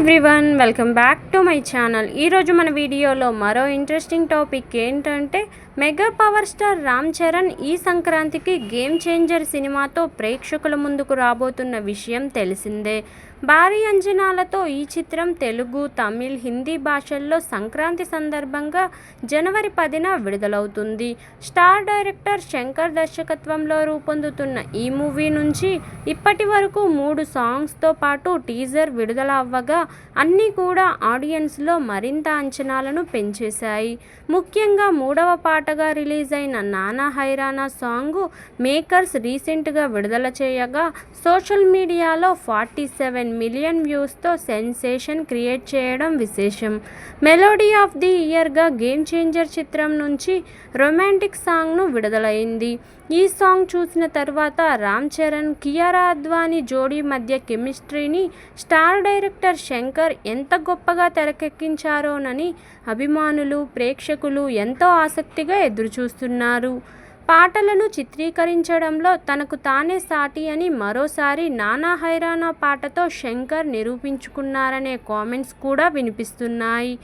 Everyone welcome back to my channel. ఈరోజు మన వీడియోలో మరో ఇంట్రెస్టింగ్ టాపిక్ ఏంటంటే mega power star Ram Charan ఈ సంక్రాంతికి గేమ్ చేంజర్ సినిమాతో ప్రేక్షకుల ముందుకు రాబోతున్న విషయం తెలిసిందే. భారీ అంచనాలతో ఈ చిత్రం తెలుగు తమిళ్ హిందీ భాషల్లో సంక్రాంతి సందర్భంగా జనవరి పదిన విడుదలవుతుంది. స్టార్ డైరెక్టర్ శంకర్ దర్శకత్వంలో రూపొందుతున్న ఈ మూవీ నుంచి ఇప్పటి వరకు మూడు సాంగ్స్తో పాటు టీజర్ విడుదల అవ్వగా అన్నీ కూడా ఆడియన్స్లో మరింత అంచనాలను పెంచేశాయి. ముఖ్యంగా మూడవ పాటగా రిలీజ్ అయిన నానా హైరానా సాంగ్ మేకర్స్ రీసెంట్గా విడుదల చేయగా సోషల్ మీడియాలో ఫార్టీ సెవెన్ మిలియన్ వ్యూస్తో సెన్సేషన్ క్రియేట్ చేయడం విశేషం. మెలోడీ ఆఫ్ ది ఇయర్గా గేమ్ చేంజర్ చిత్రం నుంచి రొమాంటిక్ సాంగ్ను విడుదలైంది. ఈ సాంగ్ చూసిన తర్వాత రామ్ చరణ్ కియారా అద్వానీ జోడీ మధ్య కెమిస్ట్రీని స్టార్ డైరెక్టర్ శంకర్ ఎంత గొప్పగా తెరకెక్కించారోనని అభిమానులు ప్రేక్షకులు ఎంతో ఆసక్తిగా ఎదురుచూస్తున్నారు. పాటలను చిత్రీకరించడంలో తనకు తానే సాటి అని మరోసారి నానా హైరానా పాటతో శంకర్ నిరూపించుకున్నారనే కామెంట్స్ కూడా వినిపిస్తున్నాయి.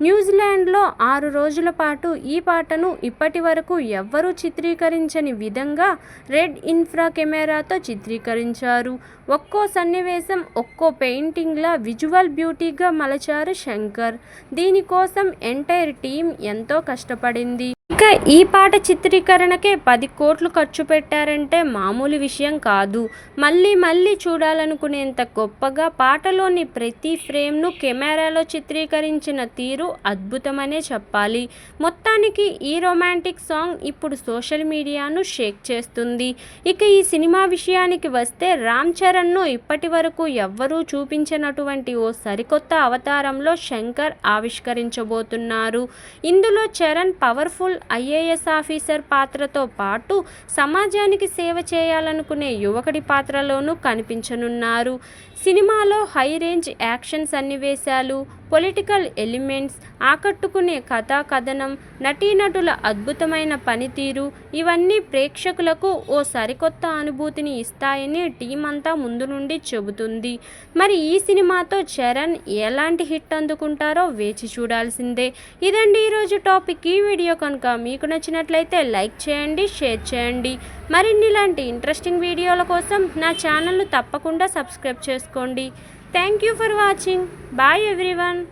న్యూజిలాండ్లో ఆరు రోజుల పాటు ఈ పాటను ఇప్పటి వరకు ఎవ్వరూ చిత్రీకరించని విధంగా రెడ్ ఇన్ఫ్రా కెమెరాతో చిత్రీకరించారు. ఒక్కో సన్నివేశం ఒక్కో పెయింటింగ్లా విజువల్ బ్యూటీగా మలచారు శంకర్. దీనికోసం ఎంటైర్ టీం ఎంతో కష్టపడింది. ఇక ఈ పాట చిత్రీకరణకే పది కోట్లు ఖర్చు పెట్టారంటే మామూలు విషయం కాదు. మళ్ళీ మళ్ళీ చూడాలనుకునేంత గొప్పగా పాటలోని ప్రతి ఫ్రేమ్ను కెమెరాలో చిత్రీకరించిన తీరు అద్భుతమనే చెప్పాలి. మొత్తానికి ఈ రొమాంటిక్ సాంగ్ ఇప్పుడు సోషల్ మీడియాను షేక్ చేస్తుంది. ఇక ఈ సినిమా విషయానికి వస్తే రామ్ చరణ్ను ఇప్పటి వరకు ఎవ్వరూ చూపించినటువంటి ఓ సరికొత్త అవతారంలో శంకర్ ఆవిష్కరించబోతున్నారు. ఇందులో చరణ్ పవర్ఫుల్ ఐఏఎస్ ఆఫీసర్ పాత్రతో పాటు సమాజానికి సేవ చేయాలనుకునే యువకుడి పాత్రలోనూ కనిపించనున్నారు. సినిమాలో హై రేంజ్ యాక్షన్ సన్నివేశాలు పొలిటికల్ ఎలిమెంట్స్ ఆకట్టుకునే కథా కథనం నటీనటుల అద్భుతమైన పనితీరు ఇవన్నీ ప్రేక్షకులకు ఓ సరికొత్త అనుభూతిని ఇస్తాయని టీం అంతా ముందు నుండి చెబుతుంది. మరి ఈ సినిమాతో చరణ్ ఎలాంటి హిట్ అందుకుంటారో వేచి చూడాల్సిందే. ఇదండి ఈరోజు టాపిక్. ఈ వీడియో కనుక మీకు నచ్చినట్లయితే లైక్ చేయండి షేర్ చేయండి. మరిన్ని ఇలాంటి ఇంట్రెస్టింగ్ వీడియోల కోసం నా ఛానల్ను తప్పకుండా సబ్స్క్రైబ్ చేసుకోండి. Thank you for watching. Bye everyone.